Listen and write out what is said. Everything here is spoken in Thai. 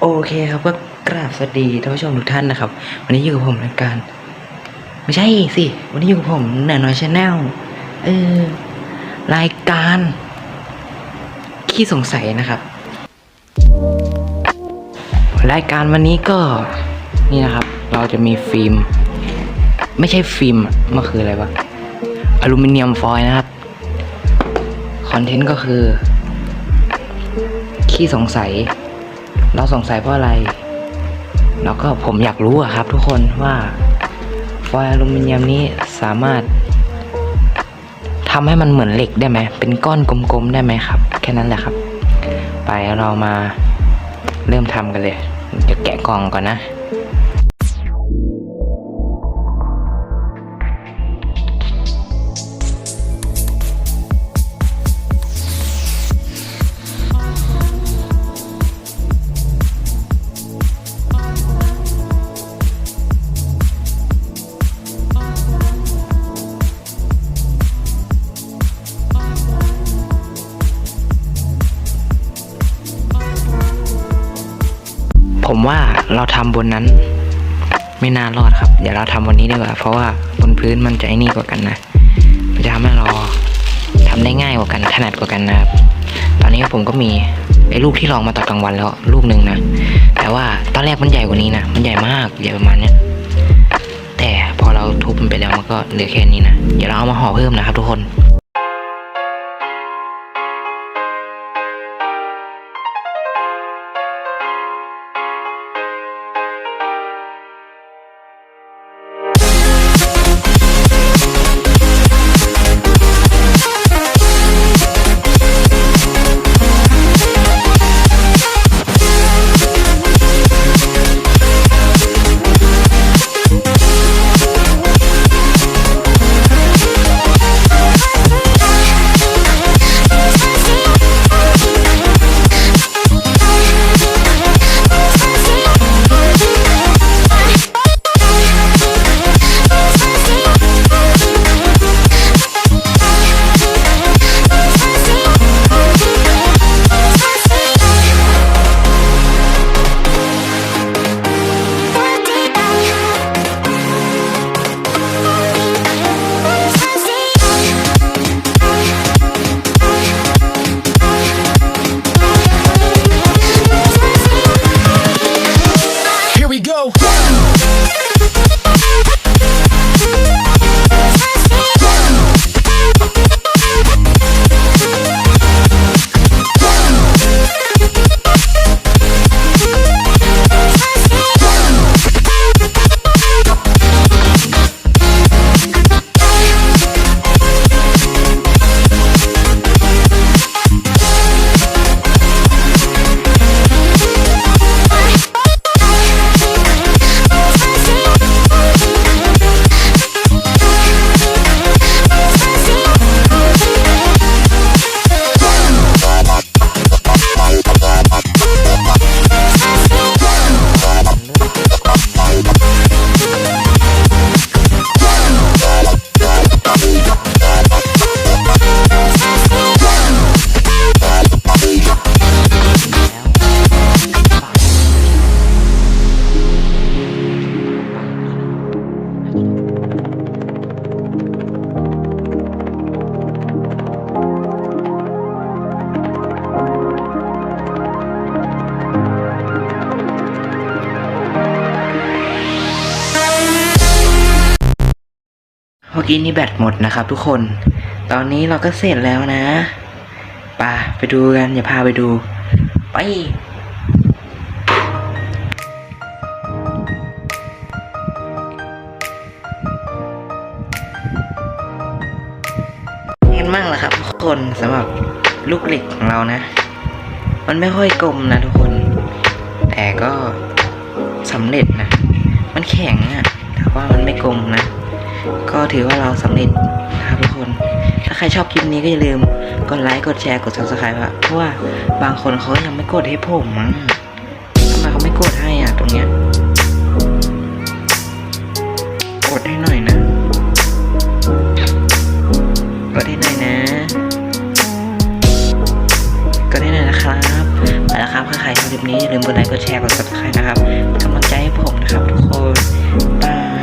โอเคครับก็กราบสวัสดีท่านผู้ชมทุกท่านนะครับ วันนี้อยู่กับผมรายการ ไม่ใช่สิวันนี้อยู่กับผมเหนือน้อยชาแนลเออรายการ ขี้สงสัยนะครับ รายการวันนี้ก็นี่นะครับ เราจะมีฟิล์ม ไม่ใช่ฟิล์มมันคืออะไรวะอลูมิเนียมฟอยล์นะครับคอนเทนต์ก็คือ ขี้สงสัย เราสงสัยเพราะอะไร แล้วก็ผมอยากรู้อะครับทุกคนว่าฟอยล์อลูมิเนียมนี้สามารถทำให้มันเหมือนเหล็กได้ไหม เป็นก้อนกลมๆได้ไหมครับ แค่นั้นแหละครับ ไปเรามาเริ่มทำกันเลย จะแกะกล่องก่อนนะ เราทำบนนั้น ไม่น่ารอดครับ เดี๋ยวเราทำบนนี้ดีกว่า เพราะว่าบนพื้นมันจะไอ้นี่กว่ากันนะมันจะทำให้เราทำได้ง่ายกว่ากันถนัดกว่ากันนะครับ ตอนนี้ผมก็มีไอ้ลูกที่ลองมาตอนกลางวันแล้วลูกหนึ่งนะ แต่ว่าตอนแรกมันใหญ่กว่านี้นะ มันใหญ่มากใหญ่ประมาณเนี้ยแต่พอเราทุบมันไปแล้วมันก็เหลือแค่นี้นะ เดี๋ยวเราเอามาห่อเพิ่มนะครับทุกคน เมื่อกี้นี่แบตหมดนะครับทุกคน ตอนนี้เราก็เสร็จแล้วนะไป่ะไปดูกันอย่าพาไปดู ไปเห็นมั่งล่ะครับทุกคนสำหรับลูกเหล็กของเรานะ มันไม่ค่อยกลมนะทุกคน แต่ก็สำเร็จนะ มันแข็งอะแต่ว่ามันไม่กลมนะ ก็ถือว่าเราสำเร็จนะครับทุกคน ถ้าใครชอบคลิปนี้ก็อย่าลืมกดไลค์กดแชร์กด subscribe เพราะว่าบางคนเขายังไม่กดให้ผมมั้งทำไมเขาไม่กดให้อะตรงเนี้ยกดให้หน่อยนะกดให้หน่อยนะกดให้หน่อยนะครับไปแล้วครับถ้าใครชอบคลิปนี้อย่าลืมกดไลค์กดแชร์กด subscribe นะครับทุกคนบ๊าย